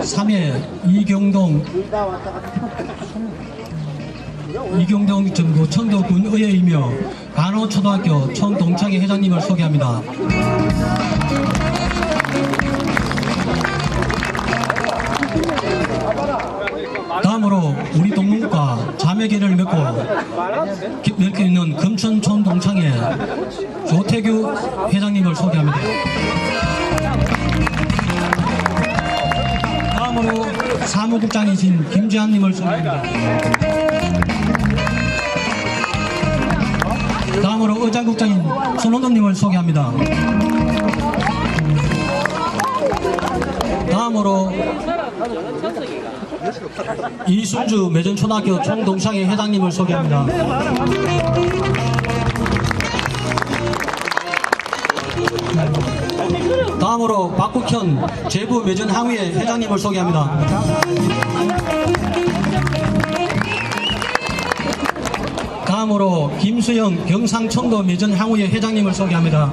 3회 이경동 이경동 전구 청도군 의회이며 간호초등학교 총동창회 회장님을 소개합니다. 다음으로 우리 동문과 자매계를 맺고 기- 맺고 있는 금천 총동창회 조태규 회장님을 소개합니다. 사무국장이신 김지한님을 소개합니다. 다음으로 의장국장인 손원동님을 소개합니다. 다음으로 이순주 매전초등학교 총동창회 회장님을 소개합니다. 다음으로 박국현 제부 매전항의회 회장님을 소개합니다. 다음으로 김수영 경상청도 매전항의회 회장님을 소개합니다.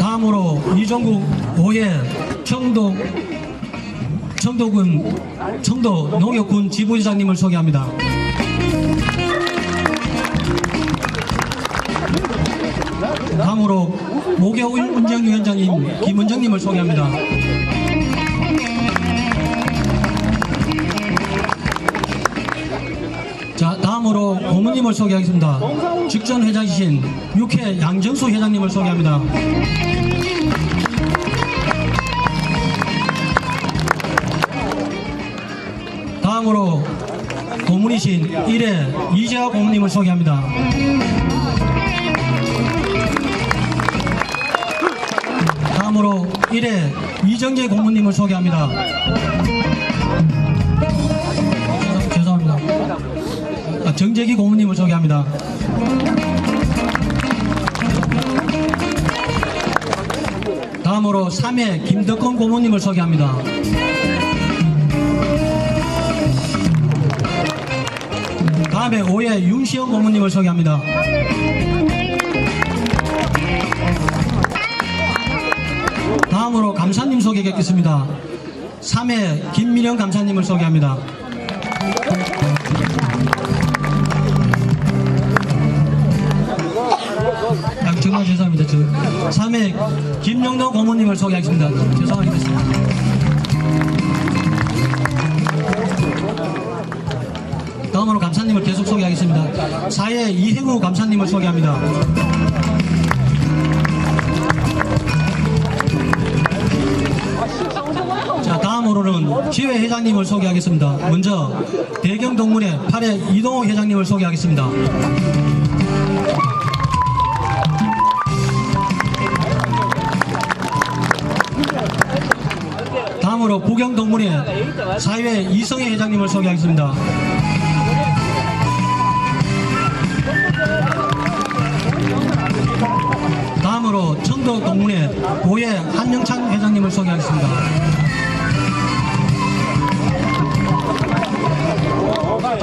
다음으로 이종국 오해 청도 청도군 청도 농협군 지부장님을 소개합니다. 다음으로 모교 운정위원장님 김은정님을 소개합니다. 자 다음으로 고모님을 소개하겠습니다. 직전 회장이신 육회 양정수 회장님을 소개합니다. 다음으로 고문이신 1회 이재화 고문님을 소개합니다. 다음으로 1회 이정재 고문님을 소개합니다. 죄송- 죄송합니다. 아, 정재기 고문님을 소개합니다. 다음으로 3회 김덕건 고문님을 소개합니다. 다음에 5회 윤시영 고문님을 소개합니다. 다음으로 감사님 소개하겠습니다. 3회 김민영 감사님을 소개합니다. 아, 정말 죄송합니다. 저 3회 김영도 고모님을 소개하겠습니다. 죄송하겠습니다. 다음으로 감사님을 계속 소개하겠습니다. 4회 이행우 감사님을 소개합니다. 다음으로는 지회 회장님을 소개하겠습니다. 먼저 대경동문회 8회 이동호 회장님을 소개하겠습니다. 다음으로 부경동문회 4회 이성애 회장님을 소개하겠습니다. 다음으로 청도 동문회 5회 한영창 회장님을 소개하겠습니다.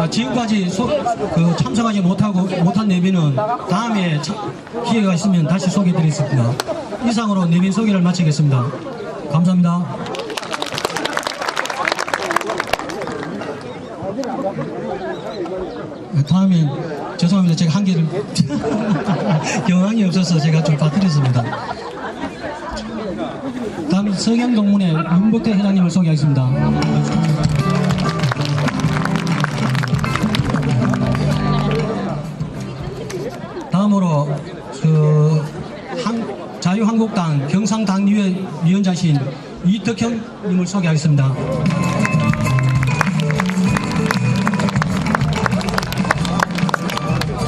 자, 지금까지 소- 그 참석하지 못하고 못한 내빈은 다음에 차- 기회가 있으면 다시 소개해드리겠습니다. 이상으로 내빈 소개를 마치겠습니다. 감사합니다. 다음에 죄송합니다. 제가 한계를 경황이 없어서 제가 좀 빠뜨렸습니다. 다음 서경동문회 윤복태 회장님을 소개하겠습니다. 다음으로 그 한, 자유한국당 경상당위회 위원장이신 이덕형님을 소개하겠습니다.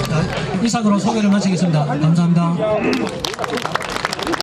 자, 이상으로 소개를 마치겠습니다. 감사합니다.